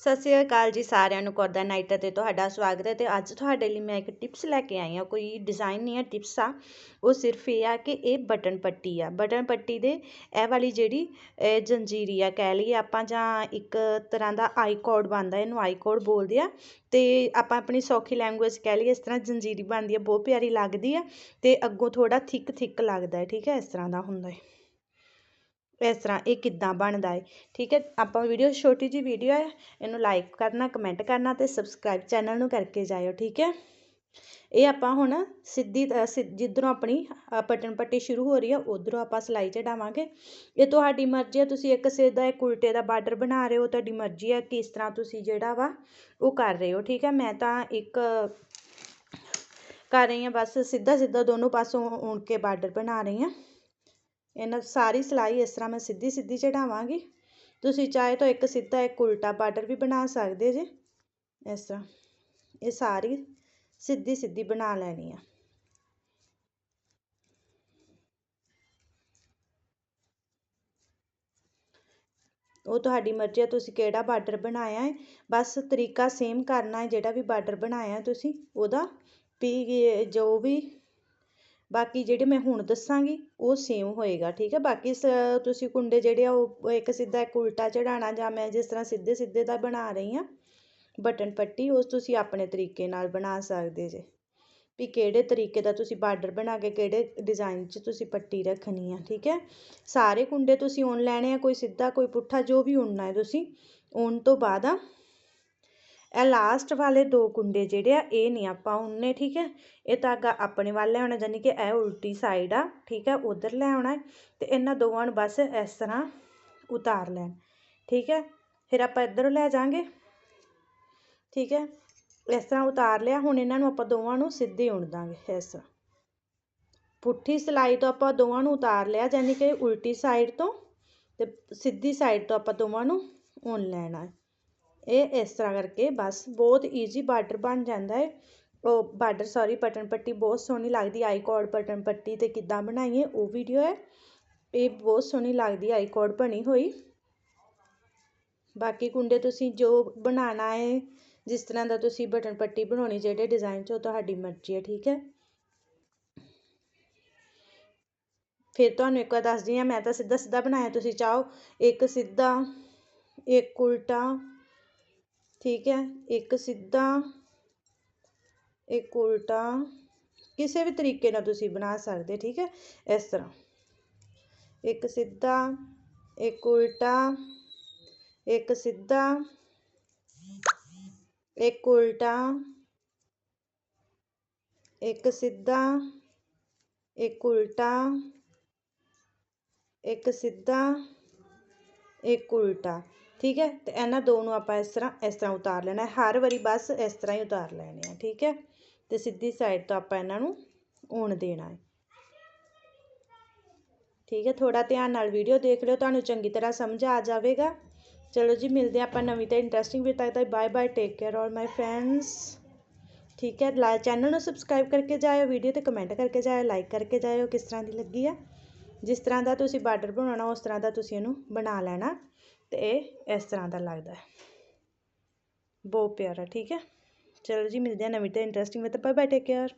ਸਤਿ ਸ਼੍ਰੀ ਅਕਾਲ ਜੀ ਸਾਰਿਆਂ ਨੂੰ ਕੋਦਾ ਨਾਈਟਰ ਤੇ ਤੁਹਾਡਾ ਸਵਾਗਤ ਹੈ ਤੇ ਅੱਜ ਤੁਹਾਡੇ ਲਈ ਮੈਂ ਇੱਕ ਟਿਪਸ ਲੈ ਕੇ ਆਈ ਹਾਂ। ਕੋਈ ਡਿਜ਼ਾਈਨ ਨਹੀਂ ਹੈ ਟਿਪਸ ਆ, ਉਹ ਸਿਰਫ ਇਹ ਆ ਕਿ ਇਹ ਬਟਨ ਪੱਟੀ ਆ। ਬਟਨ ਪੱਟੀ ਦੇ ਇਹ ਵਾਲੀ ਜਿਹੜੀ ਜੰਜੀਰੀ ਆ, ਕਹਿ ਲਈਏ ਆਪਾਂ ਜਾਂ ਇੱਕ ਤਰ੍ਹਾਂ ਦਾ ਆਈ ਕੋਡ ਬਣਦਾ, ਇਹਨੂੰ ਆਈ ਕੋਡ ਬੋਲਦੇ ਆ। ਤੇ ਆਪਾਂ ਆਪਣੀ ਸੌਖੀ ਲੈਂਗੁਏਜ ਕਹਿ ਲਈਏ, ਇਸ ਤਰ੍ਹਾਂ ਜੰਜੀਰੀ ਬਣਦੀ ਆ, ਬਹੁਤ ਪਿਆਰੀ ਲੱਗਦੀ ਆ ਤੇ ਅੱਗੋਂ ਥੋੜਾ ਥਿਕ ਥਿਕ ਲੱਗਦਾ ਹੈ, ਠੀਕ ਹੈ, ਇਸ ਤਰ੍ਹਾਂ ਦਾ ਹੁੰਦਾ ਹੈ। ਇਸ ਤਰ੍ਹਾਂ ਇਹ ਕਿੱਦਾਂ ਬਣਦਾ ਹੈ, ਠੀਕ ਹੈ, ਆਪਾਂ ਵੀਡੀਓ ਛੋਟੀ ਜਿਹੀ ਵੀਡੀਓ ਹੈ, ਇਹਨੂੰ ਲਾਈਕ ਕਰਨਾ ਕਮੈਂਟ ਕਰਨਾ ਅਤੇ ਸਬਸਕ੍ਰਾਈਬ ਚੈਨਲ ਨੂੰ ਕਰਕੇ ਜਾਇਓ, ਠੀਕ ਹੈ। ਇਹ ਆਪਾਂ ਹੁਣ ਸਿੱਧੀ ਜਿੱਧਰੋਂ ਆਪਣੀ ਬਟਨ ਪੱਟੀ ਸ਼ੁਰੂ ਹੋ ਰਹੀ ਆ ਉਧਰੋਂ ਆਪਾਂ ਸਲਾਈ ਚੜਾਵਾਂਗੇ। ਇਹ ਤੁਹਾਡੀ ਮਰਜ਼ੀ ਹੈ, ਤੁਸੀਂ ਇੱਕ ਸਿੱਧਾ ਇੱਕ ਉਲਟੇ ਦਾ ਬਾਰਡਰ ਬਣਾ ਰਹੇ ਹੋ ਤੁਹਾਡੀ ਮਰਜ਼ੀ ਹੈ, ਕਿਸ ਤਰ੍ਹਾਂ ਤੁਸੀਂ ਜਿਹੜਾ ਵਾ ਉਹ ਕਰ ਰਹੇ ਹੋ, ਠੀਕ ਹੈ। ਮੈਂ ਤਾਂ ਇੱਕ ਕਰ ਰਹੀ ਹਾਂ, ਬਸ ਸਿੱਧਾ ਸਿੱਧਾ ਦੋਨੋਂ ਪਾਸੋਂ ਉਣ ਕੇ ਬਾਰਡਰ ਬਣਾ ਰਹੀ ਹਾਂ। ਇਹਨਾਂ ਸਾਰੀ ਸਿਲਾਈ ਇਸ ਤਰ੍ਹਾਂ ਮੈਂ ਸਿੱਧੀ ਸਿੱਧੀ ਚੜਾਵਾਂਗੀ। ਤੁਸੀਂ ਚਾਹੇ ਤਾਂ ਇੱਕ ਸਿੱਧਾ ਇੱਕ ਉਲਟਾ ਬਾਰਡਰ ਵੀ ਬਣਾ ਸਕਦੇ ਜੇ। ਇਸ ਤਰ੍ਹਾਂ ਇਹ ਸਾਰੀ ਸਿੱਧੀ ਸਿੱਧੀ ਬਣਾ ਲੈਣੀ ਆ। ਉਹ ਤੁਹਾਡੀ ਮਰਜ਼ੀ ਆ, ਤੁਸੀਂ ਕਿਹੜਾ ਬਾਰਡਰ ਬਣਾਇਆ ਹੈ ਬਸ ਤਰੀਕਾ ਸੇਮ ਕਰਨਾ ਹੈ ਜਿਹੜਾ ਵੀ ਬਾਰਡਰ ਬਣਾਇਆ ਤੁਸੀਂ, ਉਹਦਾ ਵੀ ਜੋ ਵੀ ਬਾਕੀ ਜਿਹੜੇ ਮੈਂ ਹੁਣ ਦੱਸਾਂਗੀ, ਉਹ ਸੇਮ ਹੋਏਗਾ, ਠੀਕ ਹੈ? ਬਾਕੀ ਤੁਸੀਂ ਕੁੰਡੇ ਜਿਹੜੇ ਆ, ਉਹ ਇੱਕ ਸਿੱਧਾ ਇੱਕ ਉਲਟਾ ਚੜਾਉਣਾ ਜਾਂ ਮੈਂ ਜਿਸ ਤਰ੍ਹਾਂ ਸਿੱਧੇ ਸਿੱਧੇ ਦਾ ਬਣਾ ਰਹੀ ਹਾਂ, ਬਟਨ ਪੱਟੀ, ਉਸ ਤੁਸੀਂ ਆਪਣੇ ਤਰੀਕੇ ਨਾਲ ਬਣਾ ਸਕਦੇ ਜੇ। ਵੀ ਕਿਹੜੇ ਤਰੀਕੇ ਦਾ ਤੁਸੀਂ ਬਾਰਡਰ ਬਣਾ ਕੇ ਕਿਹੜੇ ਡਿਜ਼ਾਈਨ 'ਚ ਤੁਸੀਂ ਪੱਟੀ ਰੱਖਣੀ ਆ, ਠੀਕ ਹੈ? ਸਾਰੇ ਕੁੰਡੇ ਤੁਸੀਂ ਉਣ ਲੈਣੇ ਆ, ਕੋਈ ਸਿੱਧਾ, ਕੋਈ ਪੁੱਠਾ, ਜੋ ਵੀ ਉਣਨਾ ਹੈ ਤੁਸੀਂ, ਉਣ ਤੋਂ ਬਾਅਦ ਆ ਇਹ ਲਾਸਟ ਵਾਲੇ ਦੋ ਕੁੰਡੇ ਜਿਹੜੇ ਆ, ਇਹ ਨਹੀਂ ਆਪਾਂ ਉਨੇ ਠੀਕ ਹੈ? ਇਹ ਧਾਗਾ ਆਪਣੇ ਵੱਲ ਲੈ ਆਉਣਾ ਜਾਨੀ ਕਿ ਇਹ ਉਲਟੀ ਸਾਈਡ ਆ, ਠੀਕ ਹੈ? ਉਧਰ ਲੈ ਆਉਣਾ ਤੇ ਇਹਨਾਂ ਦੋਵਾਂ ਨੂੰ ਬਸ ਇਸ ਤਰ੍ਹਾਂ ਉਤਾਰ ਲੈਣ, ਠੀਕ ਹੈ? ਫਿਰ ਆਪਾਂ ਇੱਧਰੋਂ ਲੈ ਜਾਾਂਗੇ ਠੀਕ ਹੈ? ਇਸ ਤਰ੍ਹਾਂ ਉਤਾਰ ਲਿਆ, ਹੁਣ ਇਹਨਾਂ ਨੂੰ ਆਪਾਂ ਦੋਵਾਂ ਨੂੰ ਸਿੱਧੇ ਉਣ ਦਾਂਗੇ, ਇਸ ਤਰ੍ਹਾਂ। ਪੁੱਠੀ ਸਿਲਾਈ ਤੋਂ ਆਪਾਂ ਦੋਵਾਂ ਨੂੰ ਉਤਾਰ ਲਿਆ ਜਾਨੀ ਕਿ ਉਲਟੀ ਸਾਈਡ ਤੋਂ ਤੇ ਸਿੱਧੀ ਸਾਈਡ ਤੋਂ ਆਪਾਂ ਦੋਵਾਂ ਨੂੰ ਉਣ ਲੈਣਾ ਹੈ। ਇਹ ਇਸ ਤਰ੍ਹਾਂ ਕਰਕੇ ਬਸ ਬਹੁਤ ਈਜ਼ੀ ਬਾਰਡਰ ਬਣ ਜਾਂਦਾ ਹੈ। ਉਹ ਬਾਰਡਰ ਸੌਰੀ ਬਟਨ ਪੱਟੀ ਬਹੁਤ ਸੋਹਣੀ ਲੱਗਦੀ ਆਈ ਕੋਡ ਬਟਨ ਪੱਟੀ ਤੇ ਕਿੱਦਾਂ ਬਣਾਈਏ, ਉਹ ਵੀਡੀਓ ਹੈ। ਇਹ ਬਹੁਤ ਸੋਹਣੀ ਲੱਗਦੀ ਆਈ ਕੋਡ ਬਣੀ ਹੋਈ। ਬਾਕੀ ਕੁੰਡੇ ਤੁਸੀਂ ਜੋ ਬਣਾਉਣਾ ਹੈ, ਜਿਸ ਤਰ੍ਹਾਂ ਦਾ ਤੁਸੀਂ ਬਟਨ ਪੱਟੀ ਬਣਾਉਣੀ, ਜਿਹੜੇ ਡਿਜ਼ਾਈਨ 'ਚ ਉਹ ਤੁਹਾਡੀ ਮਰਜ਼ੀ ਹੈ, ਠੀਕ ਹੈ। ਫਿਰ ਤੁਹਾਨੂੰ ਇੱਕ ਵਾਰ ਦੱਸਦੀ ਹਾਂ, ਮੈਂ ਤਾਂ ਸਿੱਧਾ ਸਿੱਧਾ ਬਣਾਇਆ, ਤੁਸੀਂ ਚਾਹੋ, ਇੱਕ ਸਿੱਧਾ, ਇੱਕ ਉਲਟਾ। ਠੀਕ ਹੈ, ਇੱਕ ਸਿੱਧਾ, ਇੱਕ ਉਲਟਾ, ਕਿਸੇ ਵੀ ਤਰੀਕੇ ਨਾਲ ਤੁਸੀਂ ਬਣਾ ਸਕਦੇ, ਠੀਕ ਹੈ, ਇਸ ਤਰ੍ਹਾਂ। ਇੱਕ ਸਿੱਧਾ, ਇੱਕ ਉਲਟਾ, ਇੱਕ ਸਿੱਧਾ, ਇੱਕ ਉਲਟਾ, ਇੱਕ ਸਿੱਧਾ, ਇੱਕ ਉਲਟਾ, ਇੱਕ ਸਿੱਧਾ, ਇੱਕ ਉਲਟਾ। ਠੀਕ ਹੈ? ਅਤੇ ਇਹਨਾਂ ਦੋ ਨੂੰ ਆਪਾਂ ਇਸ ਤਰ੍ਹਾਂ ਇਸ ਤਰ੍ਹਾਂ ਉਤਾਰ ਲੈਣਾ ਹਰ ਵਾਰੀ ਬਸ ਇਸ ਤਰ੍ਹਾਂ ਹੀ ਉਤਾਰ ਲੈਣੇ ਆ, ਠੀਕ ਹੈ? ਅਤੇ ਸਿੱਧੀ ਸਾਈਡ ਤੋਂ ਆਪਾਂ ਇਹਨਾਂ ਨੂੰ ਉਣ ਦੇਣਾ ਹੈ। ਠੀਕ ਹੈ? ਥੋੜਾ ਧਿਆਨ ਨਾਲ ਵੀਡੀਓ ਦੇਖ ਲਿਓ, ਤੁਹਾਨੂੰ ਚੰਗੀ ਤਰ੍ਹਾਂ ਸਮਝ ਆ ਜਾਵੇਗਾ। ਚਲੋ ਜੀ, ਮਿਲਦੇ ਆਪਾਂ ਨਵੀਂ ਤੇ ਇੰਟਰਸਟਿੰਗ ਵੀ ਤੱਕ ਤਾਂ ਬਾਏ ਬਾਏ ਟੇਕ ਕੇਅਰ ਔਰ ਮਾਈ ਫਰੈਂਡਸ ਠੀਕ ਹੈ? ਲਾ ਚੈਨਲ ਨੂੰ ਸਬਸਕ੍ਰਾਈਬ ਕਰਕੇ ਜਾਇਓ ਵੀਡੀਓ ਤੇ ਕਮੈਂਟ ਕਰਕੇ ਜਾਇਓ ਲਾਈਕ ਕਰਕੇ ਜਾਇਓ, ਕਿਸ ਤਰ੍ਹਾਂ ਦੀ ਲੱਗੀ ਆ। ਜਿਸ ਤਰ੍ਹਾਂ ਦਾ ਤੁਸੀਂ ਬਾਰਡਰ ਬਣਾਉਣਾ, ਉਸ ਤਰ੍ਹਾਂ ਦਾ ਤੁਸੀਂ ਇਹਨੂੰ ਬਣਾ ਲੈਣਾ। ਤੇ ਇਹ ਇਸ ਤਰ੍ਹਾਂ ਦਾ ਲੱਗਦਾ ਬਹੁਤ ਪਿਆਰਾ, ਠੀਕ ਹੈ। ਚਲੋ ਜੀ, ਮਿਲਦੇ ਆ ਨਵੀਂ ਤੇ interesting with bye bye take care